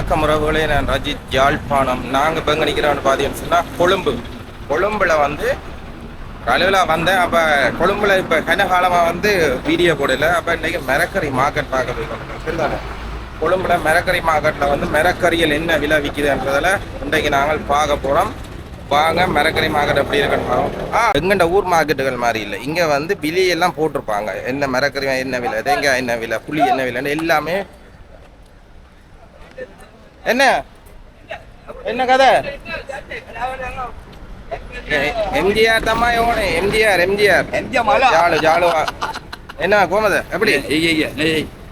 வணக்கம் உறவுகளே நான் ரஜித் யாழ்ப்பாணம். நாங்கள் இப்போ எங்கே நிற்கிறோம்னு பார்த்தீங்கன்னு சொன்னால் கொழும்பு. கொழும்பில் வந்து கழுவில் வந்தேன். அப்போ கொழும்புல இப்போ கனகாலமாக வந்து வீடியோ போடல. அப்போ இன்றைக்கி மரக்கறி மார்க்கெட் பார்க்க போயிருக்கோம். சரிதானே கொழும்புல மிரக்கறி மார்க்கெட்டில் வந்து மிரக்கறிகள் என்ன விலை விற்கிதுன்றதில் இன்றைக்கு நாங்கள் பார்க்க போகிறோம் வாங்க மரக்கறி மார்க்கெட் எப்படி இருக்குன்னு ஆ எங்கண்ட ஊர் மார்க்கெட்டுகள் மாதிரி இல்லை. இங்கே வந்து விலையெல்லாம் போட்டிருப்பாங்க. என்ன மரக்கறி என்ன விலை தேங்காய் என்ன விலை புளி என்ன விலைன்னு எல்லாமே என்ன? என்ன கதை? எம்ஜிஆர் தம்மா இவனே. எம்ஜிஆர் எம்ஜிஆர். ஜாலு ஜாலுவா. என்ன கோமத எப்படி.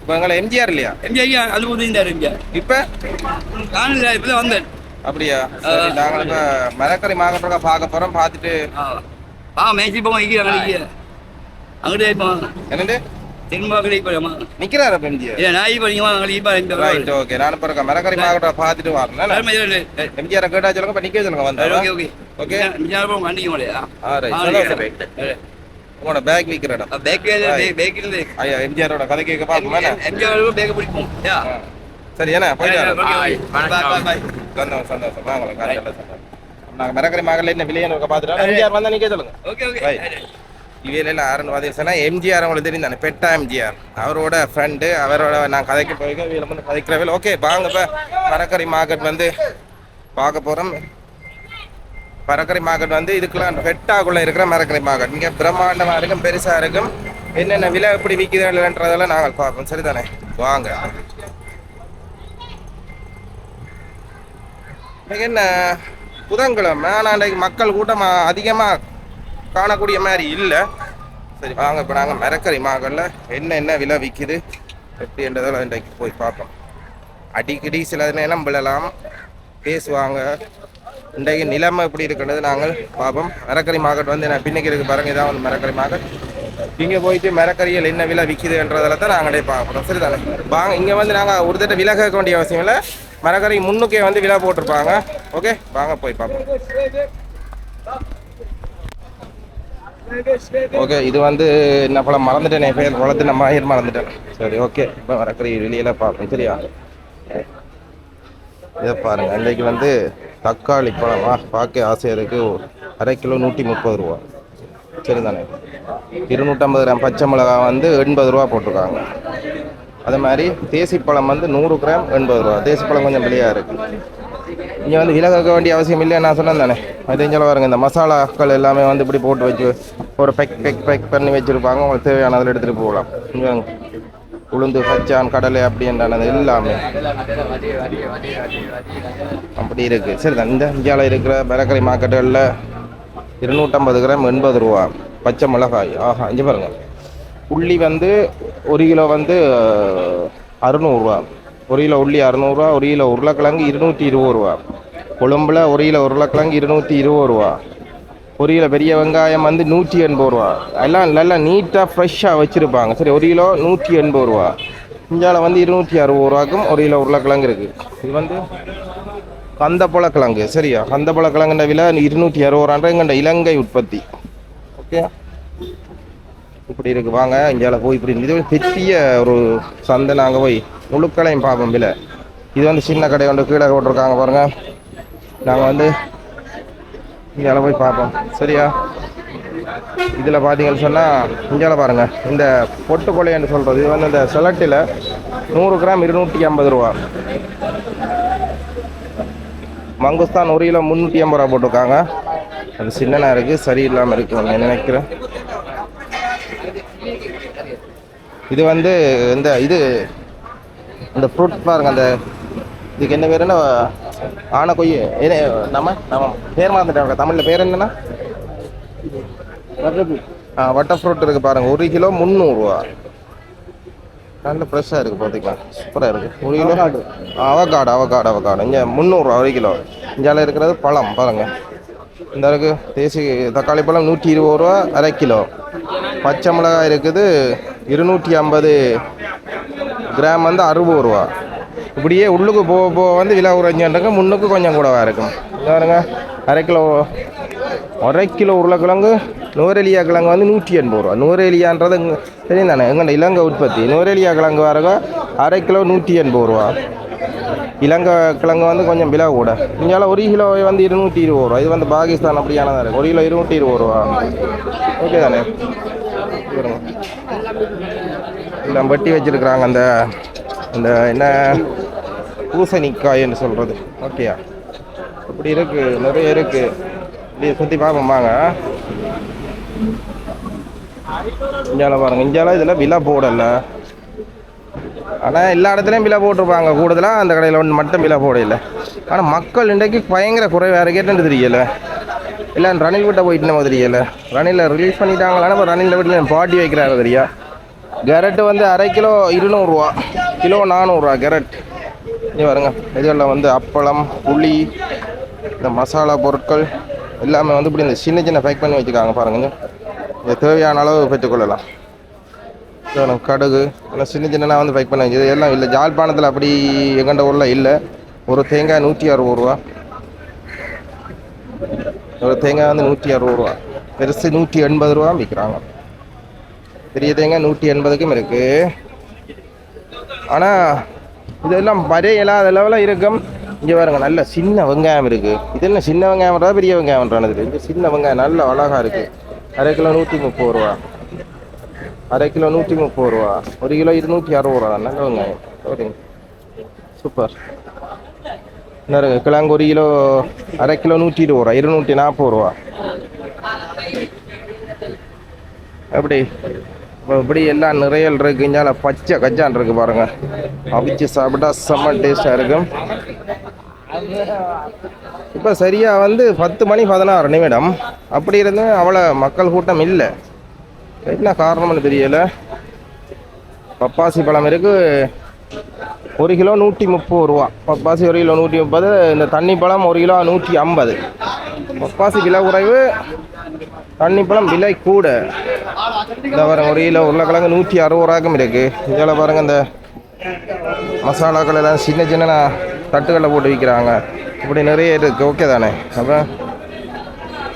இப்போ எங்களை எம்ஜிஆர் இல்லையா? எம்ஜிஆர் ஐயா, அது உதவிந்தார் எம்ஜிஆர். இப்போ? நானும் இல்ல, இப்பதான் வந்தேன். அப்படியா? சரி நாங்கள் இப்போ மரக்கறி மார்க்கெட்டோட பார்க்க போகிறோம் பார்த்துட்டு. ஆ. வா, மேய்ச்சி போவோம், இங்க, அங்க இப்போ, என்னண்டு வா. ரைட் ஓகே நான் இப்போ இருக்க மரக்கறி பார்த்துட்டு வரேன். எம்ஜிஆரை கேட்டா சொல்லுங்க இப்போ okay, okay. Okay. MGR? Ah right. உங்களோட பேக் விற்கிற இடம். ஆ, பேக்கு இல்லை. ஐயா எம்ஜிஆரோட கதை கேட்க பிடிப்போம். சரி போயிட்டு பாய். சந்தோஷம் சந்தோஷம். வாங்க காலையில் சந்தோஷம். நாங்கள் மரக்கறி மகளிர் என்ன விலையை இருக்க பார்த்துட்டோம் எம்ஜிஆர் வந்தா நீங்க சொல்லுங்க. Okay, okay. Right. இவையில ஆரன் பார்த்தீங்கன்னா எம்ஜிஆர் அவங்களுக்கு தெரியும் தானே பெட்டா எம்ஜிஆர். அவரோட ஃப்ரெண்டு அவரோட நான் கதைக்கு போயிருக்கேன் இதில் வந்து கதைக்கிறவே ஓகே வாங்க இப்போ மரக்கறி மார்க்கெட் வந்து பார்க்க போகிறோம் மரக்கறி மார்க்கெட் வந்து இதுக்குலாம் பெட்டாக்குள்ளே இருக்கிற மரக்கறி மார்க்கெட் இங்கே பிரம்மாண்டமாக இருக்கும் பெருசாக இருக்கும். என்னென்ன விலை எப்படி விற்குதுன்றதெல்லாம் நாங்கள் பார்ப்போம். சரிதானே? வாங்க. இன்னைக்கு என்ன? புதன்கிழமை. ஆனால் இன்றைக்கு மக்கள் கூட்டம் அதிகமாக காணக்கூடிய மாதிரி இல்லை. சரி வாங்க இப்போ நாங்கள் மரக்கறி மாங்கல்ல என்ன என்ன விலை விற்கிது எப்படின்றதெல்லாம் இன்றைக்கு போய் பார்ப்போம். அடிக்கடி சில நேரம் விழலாம் பேசுவாங்க. இன்றைக்கு நிலைமை எப்படி இருக்குன்றது நாங்கள் பார்ப்போம். மரக்கறி மார்க்கெட் வந்து நான் பின்னைக்கு இருக்கு பாருங்க இதான் வந்து மரக்கறி மார்க்கெட். இங்கே போயிட்டு மரக்கறிகள் என்ன விலை விற்கிதுன்றதால தான் நாங்களே பார்க்கணும் சரிதானே? வாங்க இங்கே வந்து நாங்கள் ஒரு தட்ட விலை கேட்க வேண்டிய அவசியம் இல்லை. மரக்கறி முன்னுக்கே வந்து விலை போட்டிருப்பாங்க. ஓகே வாங்க போய் பார்ப்போம். ஓகே இது வந்து என்ன பழம் மறந்துட்டேன் என் பேர் வளர்த்து நம்ம ஆயிரம் மறந்துட்டேன். சரி ஓகே. இப்போ மரக்கறி வெளியில பார்ப்போம் சரியா? இதை பாருங்க இன்றைக்கு வந்து தக்காளி பழமா. பார்க்க ஆசையாக இருக்கு. அரை கிலோ நூற்றி முப்பது ரூபா. சரி தானே இருநூற்றம்பது கிராம் பச்சை மிளகா வந்து எண்பது ரூபா போட்டிருக்காங்க. அதே மாதிரி தேசிப்பழம் வந்து நூறு கிராம் எண்பது ரூபா. தேசிப்பழம் கொஞ்சம் விலையாக இருக்குது இங்கே வந்து விலக வேண்டிய அவசியம் இல்லை நான் சொன்னேன் தானே. அது இங்கே பாருங்க இந்த மசாலாக்கள் எல்லாமே வந்து இப்படி போட்டு வச்சு ஒரு பெக் பெக் பெக் பண்ணி வச்சுருப்பாங்க. உங்களுக்கு தேவையானதில் எடுத்துகிட்டு போகலாம். உளுந்து பச்சான் கடலை அப்படின்றானது எல்லாமே. அப்படி இருக்குது சரி தான் இந்த இந்தியாவில் இருக்கிற மிளகறி மார்க்கெட்டுகளில் இருநூற்றம்பது கிராம் எண்பது ரூபா. பச்சை மிளகாய். ஆஹா இங்கே பாருங்கள் உள்ளி வந்து ஒரு கிலோ வந்து அறுநூறுவா ஒரு கிலோ உள்ளி அறநூறுவா ஒரு கிலோ உருளைக்கிழங்கு இருநூற்றி இருபது ரூபா. கொழும்புல ஒரு கிலோ உருளைக்கிழங்கு இருநூற்றி இருபது ரூபா. ஒரு கிலோ பெரிய வெங்காயம் வந்து நூற்றி எண்பது ரூபா. எல்லாம் நல்லா நீட்டாக ஃப்ரெஷ்ஷாக வச்சுருப்பாங்க. சரி ஒரு கிலோ நூற்றி எண்பது ரூபா. இந்தியாவில் வந்து இருநூற்றி அறுபது ரூபாக்கும் ஒரு கிலோ உருளைக்கிழங்கு இருக்குது இது வந்து கந்தப்பழக்கிழங்கு. சரியா? கந்தப்பழக்கிழங்குன்ற விலை இருநூற்றி அறுபது ரூபான்ற இலங்கை உற்பத்தி. ஓகே இப்படி இருக்கு. வாங்க இந்தியாவில் போய் இப்படி இது பெரிய ஒரு சந்தை. நாங்கள் போய் முழுக்களையும் பார்ப்போம் விலை. இது வந்து சின்ன கடை ஒன்று கீழே போட்டிருக்காங்க பாருங்க. நாங்கள் வந்து இந்தியாவில் போய் பார்ப்போம். சரியா? இதில் பார்த்தீங்கன்னு சொன்னால் இந்தியாவில் பாருங்கள் இந்த பொட்டு கொலைன்னு சொல்கிறது இது வந்து இந்த செலட்டில் நூறு கிராம் இருநூற்றி ஐம்பது ரூபா. மங்குஸ்தான் ஒரு கிலோ முந்நூற்றி ஐம்பது ரூபா போட்டிருக்காங்க. அது சின்னனாக இருக்குது சரியில்லாமல் இருக்குது நான் நினைக்கிறேன். இது வந்து இந்த இது இந்த ஃப்ரூட் பாருங்க அந்த இதுக்கு என்ன பேருன்னா ஆன கொய்ய என்ன நம்ம நம்ம பேர் மறந்துட்டேன் தமிழில் பேர் என்னன்னா? ஆ வட்டர் ஃப்ரூட் இருக்குது பாருங்க. ஒரு கிலோ முந்நூறுரூவா நல்ல ஃப்ரெஷ்ஷாக இருக்குது பார்த்துக்கலாம் சூப்பராக இருக்குது ஒரு கிலோ அவகாடு அவகாடு அவகாடு. இங்கே முந்நூறுரூவா ஒரு கிலோ. இந்தியாவில் இருக்கிறது பழம் பாருங்க. இந்த இருக்கு தேசி தக்காளி பழம் நூற்றி இருபது ரூபா அரை கிலோ. பச்சை மிளகாய் இருக்குது இருநூற்றி ஐம்பது கிராம் வந்து அறுபது ரூபா. இப்படியே உள்ளுக்கு போக போக வந்து விலை குறைஞ்சான்றது முன்னுக்கு கொஞ்சம் கூடவா இருக்கும். பாருங்க அரை கிலோ அரை கிலோ உருளைக்கிழங்கு நூரேலியா கிழங்கு வந்து நூற்றி எண்பது ரூபா. நூரெலியான்றது இங்க- தெரியும் தானே எங்கள்ட இலங்கை உற்பத்தி. நூரேலியா கிழங்கு வரக அரை கிலோ நூற்றி எண்பது ரூபா. இலங்கை கிழங்கு வந்து கொஞ்சம் விலை கூட. இங்கே ஒரு கிலோ வந்து இருநூற்றி இருபது ரூபா. இது வந்து பாகிஸ்தான் அப்படியானதாக இருக்குது ஒரு கிலோ இருநூற்றி இருபது ரூபா. ஓகே தானே பாருங்க. எல்லாம் வெட்டி வச்சிருக்கிறாங்க. அந்த அந்த என்ன பூசணிக்காய்ன்னு சொல்கிறது ஓகேயா? இப்படி இருக்கு. நிறைய இருக்கு. இப்படி சுற்றி பார்ப்போம். வாங்க. பாருங்க. இந்தியாவில் இதில் விலை போடல. ஆனால் எல்லா இடத்துலையும் விலை போட்டிருப்பாங்க. கூடுதலாக அந்த கடையில் ஒன்று மட்டும் விலை போடல. ஆனால் மக்கள் இன்றைக்கு பயங்கர குறைவாக இருக்கேன்னு தெரியல. இல்லை ரணில் விட்ட போயிட்டு நம்ம தெரியல ரணிலில் ரிலீஸ் பண்ணிட்டாங்களான்னு இப்போ ரணிலில் வீட்டில் பாட்டி வைக்கிறாரு தெரியா? கேரட்டு வந்து அரை கிலோ இருநூறுவா. கிலோ நானூறுரூவா கேரட் இங்கே பாருங்க. இதில் வந்து அப்பளம் புளி இந்த மசாலா பொருட்கள் எல்லாமே வந்து இப்படி இந்த சின்ன சின்ன பேக் பண்ணி வச்சுருக்காங்க பாருங்க. இது தேவையான அளவு பெற்றுக்கொள்ளலாம். கடுகு. எல்லாம் சின்ன சின்னலாம் வந்து பேக் பண்ணி வச்சு இது எல்லாம் இல்லை. ஜாழ்ப்பாணத்தில் அப்படி எங்கண்ட ஊரில் இல்லை. ஒரு தேங்காய் நூற்றி அறுபது ரூபா. ஒரு தேங்காய் வந்து நூற்றி அறுபது ரூபா. பெருசு நூற்றி எண்பது ரூபா விற்கிறாங்க. பெரிய தேங்காய் நூற்றி எண்பதுக்கும் இருக்கு. ஆனால் இதெல்லாம் வரைய இல்லாத லெவலில் இருக்கும். இங்கே பாருங்க நல்ல சின்ன வெங்காயம் இருக்கு. இதெல்லாம் சின்ன வெங்காயம்ன்றா பெரிய வெங்காயம்ன்றானது இங்கே சின்ன வெங்காயம் நல்ல அழகா இருக்கு. அரை கிலோ நூற்றி முப்பது ரூபா. அரை கிலோ நூற்றி முப்பது ரூபா. ஒரு கிலோ இருநூற்றி அறுபது ரூபா நல்ல வெங்காயம். சூப்பர். என்ன கிழங்கு ஒரு கிலோ அரை கிலோ நூற்றி இருபது ரூபா இருநூற்றி நாற்பது ரூபா. எப்படி? இப்படி எல்லாம் நிறையல் இருக்கு இஞ்சால பச்சை கச்சான் இருக்கு பாருங்க. அவிச்சு சாப்பிட்டா செம்ம டேஸ்டாக இருக்கும். இப்போ சரியா வந்து பத்து மணி பதினாறு நிமிடம். அப்படி இருந்தும் அவ்வளோ மக்கள் கூட்டம் இல்லை. என்ன காரணம்னு தெரியல. பப்பாசி பழம் இருக்கு. ஒரு கிலோ நூற்றி முப்பது ரூபா. பப்பாசி ஒரு கிலோ நூற்றி முப்பது இந்த தண்ணி பழம் ஒரு கிலோ நூற்றி ஐம்பது. பப்பாசி விலை குறைவு தண்ணி பழம் விலை கூட. இந்த பாருங்கள் ஒரு கிலோ உருளைக்கிழங்கு நூற்றி அறுபது ரூபாய்க்கும் இருக்குது இதில் பாருங்க இந்த மசாலாக்கள் எல்லாம் சின்ன சின்ன தட்டுகளில் போட்டு விற்கிறாங்க. இப்படி நிறைய இருக்குது ஓகே தானே? அப்புறம்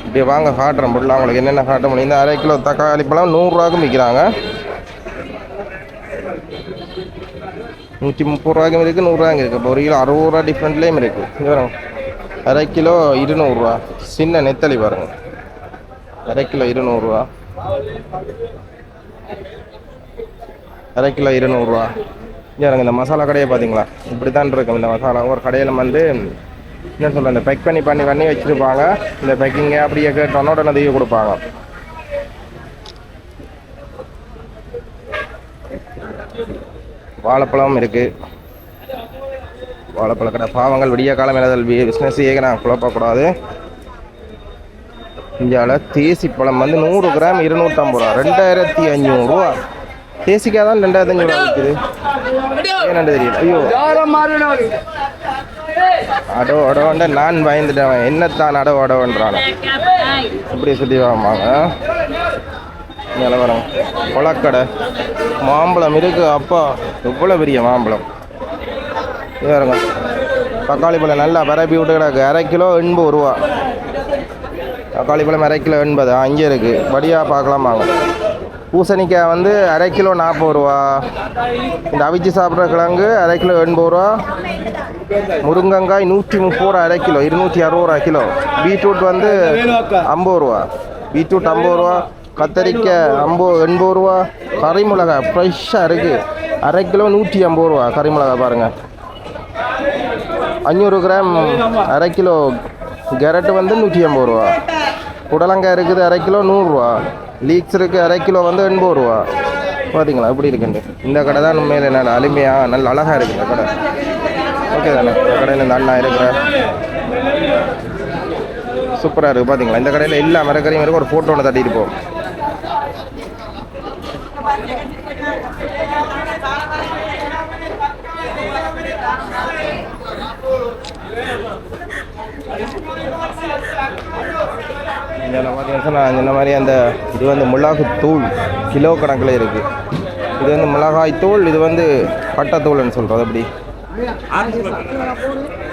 இப்படி வாங்க காட்டுறேன் புள்ள அவங்களுக்கு என்னென்ன காட்ட முடியும்? இந்த அரை கிலோ தக்காளி பழம் நூறுரூவாக்கும் விற்கிறாங்க. நூற்றி முப்பது ரூபாய்க்கும் இருக்குது நூறுரூவாய்க்கும் இருக்குது. இப்போ ஒரு கிலோ அறுபது ரூபா டிஃப்ரெண்ட்லேயும் இருக்குது. இங்க பாருங்க. அரை கிலோ இருநூறுவா சின்ன நெத்தலி பாருங்க. அரை கிலோ இருநூறுவா அரை கிலோ இருநூறுவா இங்கே இந்த மசாலா கடையை பார்த்தீங்களா? இப்படி தான் இருக்கும். இந்த மசாலா ஒரு கடையில் வந்து என்ன சொல்கிறேன் இந்த பேக் பண்ணி பண்ணி பண்ணி வச்சுருப்பாங்க. இந்த பேக்கிங்கை அப்படியே கேட்டோன்னோட நதியை கொடுப்பாங்க. வாழைப்பழம் இருக்கு. வாழைப்பழ கடை பாவங்கள் விடிய காலம் எழுதல் பிஸ்னஸ் நான் குழப்பக்கூடாது இந்தியாவில் தேசி பழம் வந்து நூறு கிராம் இருநூற்றம்பது ரூபா. ரெண்டாயிரத்தி அஞ்சூறுரூவா தேசிக்காக தான் ரெண்டாயிரத்தி அஞ்சூறுரூவா விற்குது ஏன்னு தெரியல ஐயோ. அடோ அடோண்ட நான் பயந்துட்டேன் என்னத்தான் அடோ அடோன்றான இப்படி சுற்றி வாங்க நிலவரம் கொளக்கடை மாம்பழம் இருக்கு அப்பா. எவ்வளோ பெரிய மாம்பழம்? இது தக்காளி பழம் நல்லா பரப்பி விட்டு கிடக்கு. அரை கிலோ எண்பது ரூபா. தக்காளி பழம் அரை கிலோ எண்பது. அங்கே இருக்குது படியாக பார்க்கலாம் வாங்க. பூசணிக்காய் வந்து அரை கிலோ நாற்பது ரூபா. இந்த அவிச்சு சாப்பிட்ற கிழங்கு அரை கிலோ எண்பது ரூபா. முருங்கங்காய் நூற்றி முப்பது ரூபா அரை கிலோ. இருநூற்றி அறுபது ரூபா கிலோ. பீட்ரூட் வந்து ஐம்பது ரூபா. பீட்ரூட் ஐம்பது ரூபா. கத்தரிக்காய் ஐம்பது எண்பது ரூபா. கறி மிளகாய் ஃப்ரெஷ்ஷாக இருக்குது அரை கிலோ நூற்றி ஐம்பது ரூபா கறி மிளகாய் பாருங்கள் அஞ்சூறு கிராம் அரை கிலோ கேரட்டு வந்து நூற்றி ஐம்பது ரூபா. புடலங்காய் இருக்குது அரை கிலோ நூறுரூவா லீக்ஸ் இருக்குது அரை கிலோ வந்து எண்பது ரூபா. பார்த்தீங்களா எப்படி இருக்குண்டு இந்த கடை தான் உண்மையில் என்ன அருமையாக நல்ல அழகாக இருக்குது இந்த கடை. ஓகே தானே? இந்த கடையில் இந்த அண்ணா இருக்கிற. சூப்பராக இருக்குது பார்த்தீங்களா இந்த கடையில் எல்லா மரக்கறியும் இருக்கும் ஒரு ஃபோட்டோ ஒன்று தட்டிட்டு போகும் இதில் பார்த்தீங்கன்னா சொன்னா, இந்த மாதிரி அந்த இது வந்து மிளகு தூள் கிலோ கணக்கில் இருக்குது இது வந்து மிளகாய் தூள் இது வந்து கட்டத்தூள்னு சொல்கிறது அப்படி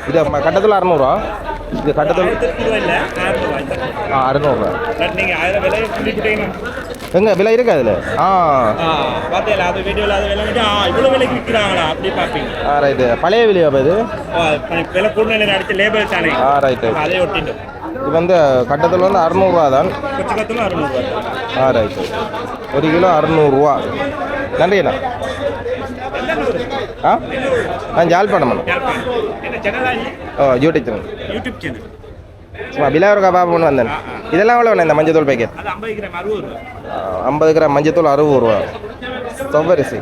இது கட்டத்தூள் அறநூறுவா. இது கட்டத்தூள் ஆ அறநூறுவா. எங்க விலை இருக்கு அதில் ஆ. அது அது விலை விலைக்கு அப்படி ரைட்டு பழைய விலையா இது? விலை கூடுதல் அடிச்சு லேபர் தானே ஆ ரைட்டு அதை ஒட்டிட்டு இது வந்து கட்டத்தில் வந்து அறநூறுவா தான். ஆ ரைட்டு ஒரு கிலோ அறநூறுவா. நன்றிண்ணா. ஆ? நான் இது? ஓ யூடியூப் சேனல் யூடியூப் சேனல். சும்மா விலை ஒரு பாப்போன்னு வந்தேன். இதெல்லாம் எவ்வளோ இந்த மஞ்சத்தூள் பேக்கெட் ஐம்பது கிராம் மஞ்சத்தூள் அறுபது ரூபா. செவ்வரிசி.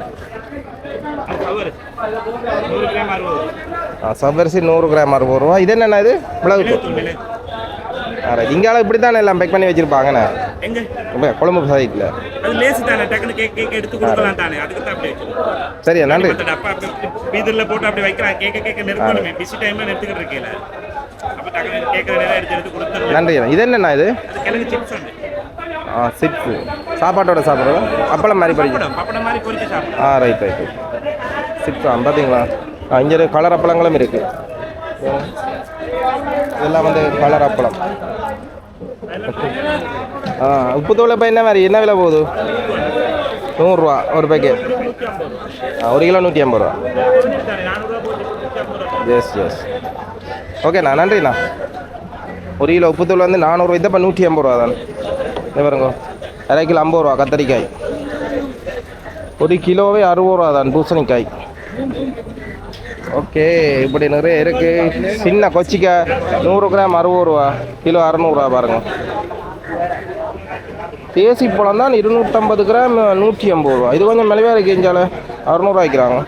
ஆ செவ்வரிசி நூறு கிராம் அறுபது ரூபா. இது என்னண்ணா இது? மிளகுத்தூள். விலை இங்கால இப்படி தானே எல்லாம் பேக் பண்ணி வச்சிருப்பாங்கண்ணே எங்க? கொழம்பு சைட்டில் அது லேசு தானே டக்குனு கேக் கேக் எடுத்து கொடுக்கலாம் தானே அதுக்கு தான் அப்படி வச்சிருக்கோம். சரியா நன்றி. டப்பா பீதர்ல போட்டு அப்படி வைக்கிறான் கேட்க கேட்க நிறுத்தணுமே பிஸி டைம்ல நிறுத்திக்கிட்டு அப்ப டக்குனு கேட்கற நேரம் எடுத்து எடுத்து கொடுத்துருவேன் நன்றி இது என்னண்ணா இது? கிழங்கு சிப்ஸ் ஆ சிப்ஸு சாப்பாட்டோட சாப்பிட்றது? அப்பளம் மாதிரி பப்படம் பப்படம் மாதிரி பொரிச்சு சாப்பிடும் ஆ ரைட் ரைட் சிப்ஸா பார்த்தீங்களா ஆ இங்கே கலர் அப்பளங்களும் இருக்கு. இதெல்லாம் வந்து கலர் அப்பளம். ஆ உப்பு தோலை இப்போ என்ன மாதிரி? என்ன விலை போகுது? நூறுரூவா ஒரு பேக்கெட் ஆ ஒரு கிலோ நூற்றி ஐம்பது ரூபா. எஸ் எஸ் ஓகேண்ணா நன்றிண்ணா ஒரு கிலோ உப்புத்தூள் வந்து நானூறுரூவா இதப்போ நூற்றி ஐம்பது ரூபா தான். இது பாருங்க. அரை கிலோ ஐம்பது ரூபா கத்தரிக்காய். ஒரு கிலோவே அறுபது ரூபா தான் பூசணிக்காய். ஓகே இப்படி நிறைய இருக்கு. சின்ன கொச்சிக்காய் நூறு கிராம் அறுபது ரூபா கிலோ அறநூறுவா பாருங்க. தேசி பழம் தான் இருநூற்றம்பது கிராம் நூற்றி ஐம்பது ரூபா. இது கொஞ்சம் மெலவாக இருக்கு இஞ்சால அறநூறுவா வைக்கிறாங்க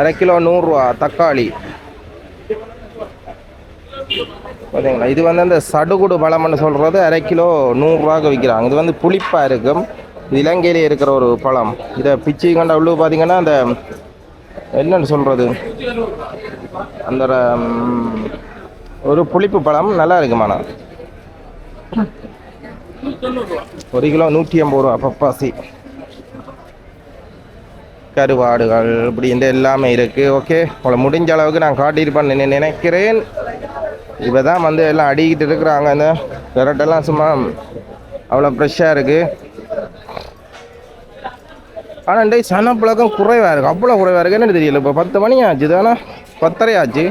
அரை கிலோ நூறுரூவா தக்காளி. பார்த்தீங்களா இது வந்து அந்த சடுகுடு பழம்னு சொல்கிறது அரை கிலோ நூறுரூவாக்கு விற்கிறாங்க. இது வந்து புளிப்பாக இருக்கும். இது இலங்கையிலே இருக்கிற ஒரு பழம். இதை பிச்சு கொண்ட உள்ள பார்த்தீங்கன்னா அந்த என்னன்னு சொல்கிறது அந்த ஒரு புளிப்பு பழம் நல்லா இருக்குமாண்ணா ஒரு கிலோ நூற்றி ஐம்பது ரூபா பப்பாசி. கருவாடுகள் இப்படி இந்த எல்லாமே இருக்குது ஓகே உங்களை முடிஞ்ச அளவுக்கு நான் காட்டியிருப்பேன்னு நினைக்கிறேன். இப்போ தான் வந்து எல்லாம் அடிக்கிட்டு இருக்கிறாங்க. இந்த விரட்டெல்லாம் சும்மா அவ்வளோ ஃப்ரெஷ்ஷாக இருக்குது ஆனால் இந்த சனப்பழக்கம் குறைவாக இருக்குது அவ்வளோ குறைவாக இருக்குது என்னன்னு தெரியல. இப்போ பத்து மணி ஆச்சு. தானே பத்தரை ஆச்சு.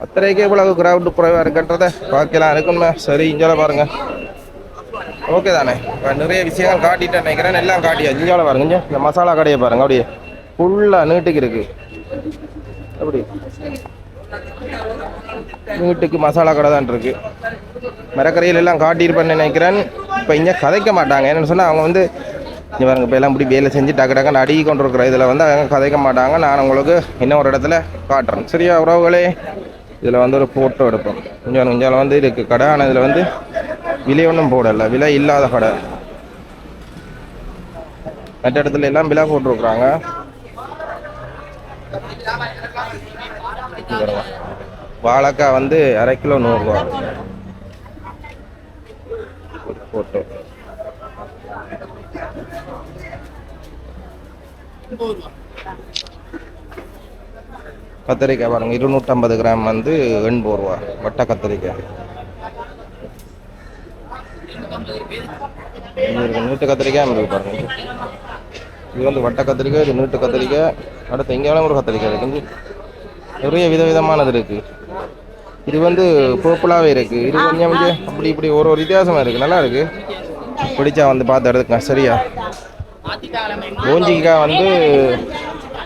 பத்தரைக்கே இவ்வளவு கிரவுண்டு குறைவாக இருக்குன்றத பார்க்கலாம் இருக்குமே சரி இஞ்சால பாருங்கள் ஓகே தானே? இப்போ நிறைய விஷயங்கள் காட்டிட்டு நினைக்கிறேன். எல்லாம் காட்டியாச்சு இஞ்சால பாருங்க இந்த மசாலா கடையை பாருங்க. அப்படியே ஃபுல்லாக நீட்டுக்கு இருக்குது அப்படி வீட்டுக்கு மசாலா கடை தான் இருக்கு. மரக்கரையில் எல்லாம் காட்டியிருப்பேன்னு நினைக்கிறேன். இப்போ இங்கே கதைக்க மாட்டாங்க. என்னென்னு சொன்னால் அவங்க வந்து இங்கே பாருங்க இப்போ எல்லாம் இப்படி வேலை செஞ்சு டக்கு டக்குன்னு அடிக்கி கொண்டு இருக்கிற இதில் வந்து அவங்க கதைக்க மாட்டாங்க. நான் உங்களுக்கு இன்னும் ஒரு இடத்துல காட்டுறேன். சரியா உறவுகளே? இதில் வந்து ஒரு ஃபோட்டோ எடுப்போம். கொஞ்சம் கொஞ்சம் வந்து இருக்குது கடை ஆனால் இதில் வந்து விலை ஒன்றும் போடலை. விலை இல்லாத கடை. மற்ற இடத்துல எல்லாம் விலை போட்டிருக்குறாங்க. வாழைக்காய் வந்து அரை கிலோ நூறுரூவா போட்டோ கத்திரிக்காய் பாருங்க இருநூற்றம்பது கிராம் வந்து எண்பது ரூபா. வட்ட கத்திரிக்காய். இருக்கு நீட்டு கத்திரிக்காய் இருக்கு பாருங்க. இது வந்து வட்ட கத்திரிக்காய் இது நீட்டு கத்திரிக்காய். அடுத்து எங்கேயாலும் ஒரு கத்திரிக்காய் இருக்குது நிறைய விதவிதமானது இருக்குது இது வந்து பர்பிளாகவே இருக்குது இது கொஞ்சம் கொஞ்சம் அப்படி இப்படி ஒரு ஒரு வித்தியாசமாக இருக்குது நல்லா இருக்குது பிடிச்சா வந்து பார்த்து எடுத்துக்கங்க சரியா? போஞ்சிக்காய் வந்து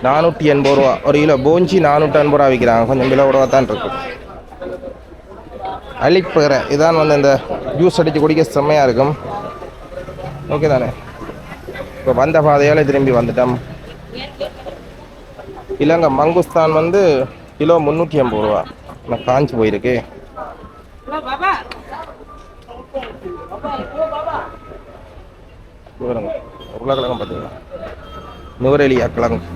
நானூற்றி எண்பது ரூபா. ஒரு கிலோ போஞ்சி நானூற்றி எண்பது ரூபா விற்கிறாங்க கொஞ்சம் விலை விடவா தான் இருக்கும் அழிப்பறை. இதான் வந்து இந்த ஜூஸ் அடித்து குடிக்க செம்மையாக இருக்கும். ஓகே தானே? இப்போ வந்த பாதையால் திரும்பி வந்துட்டோம். இல்லைங்க மங்குஸ்தான் வந்து கிலோ முந்நூற்றி ஐம்பது ரூபா. நான் காஞ்சி போயிருக்கு. உருளைக்கிழங்கு பார்த்தீங்களா நுவரெலியா கிழங்கு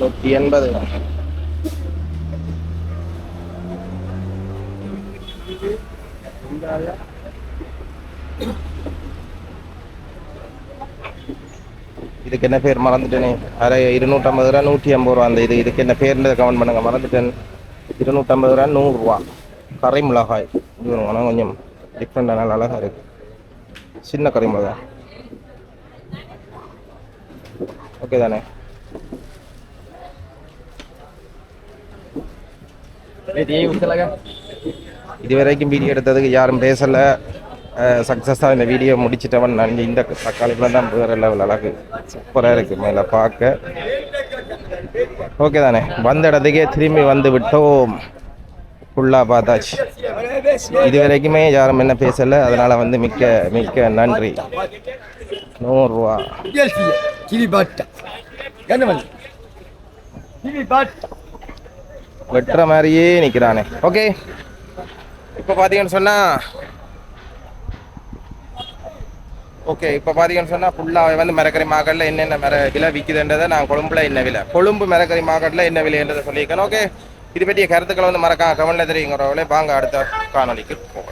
நூற்றி எண்பது. இதுக்கு என்ன பேர் மறந்துட்டேனே. அரை இருநூற்றம்பது ரூபா நூற்றி ஐம்பது ரூபா அந்த இது. இதுக்கு என்ன பேர்னு கமெண்ட் பண்ணுங்க மறந்துட்டேன். இருநூற்றம்பது ரூபா நூறுரூவா. கரை மிளகாய். இது ஆனால் கொஞ்சம் டிஃப்ரெண்டான அழகாக இருக்கு. சின்ன கரை மிளகாய். ஓகே தானே? இது வரைக்கும் வீடியோ எடுத்ததுக்கு யாரும் பேசலை. சக்ஸஸாக இந்த வீடியோ முடிச்சிட்டவன் நான் இந்த தக்காளி தான் வேறு லெவல் அழகு. சூப்பராக இருக்குது மேலே பார்க்க. ஓகே தானே? வந்த இடத்துக்கே திரும்பி வந்து விட்டோம். ஃபுல்லாக பார்த்தாச்சு. இது வரைக்குமே யாரும் என்ன பேசலை. அதனால் வந்து மிக்க மிக்க நன்றி. நூறுரூவா. வெட்டுற மாதிரியே நிற்கிறானே ஓகே இப்போ பார்த்தீங்கன்னு சொன்னால் ஓகே இப்போ பார்த்தீங்கன்னு சொன்னால் ஃபுல்லாக வந்து மிரக்கரி மார்க்கெட்டில் என்னென்ன மிர விலை விற்குதுன்றதை நான் கொழும்புல என்ன விலை? கொழும்பு மிரக்கறி மார்க்கெட்டில் என்ன விலைன்றதை சொல்லியிருக்கேன். ஓகே இது பற்றிய கருத்துக்களை வந்து மறக்காம கமெண்ட்ல தெரியுங்கிறவங்களே வாங்க அடுத்த காணொலிக்கு போகலாம்.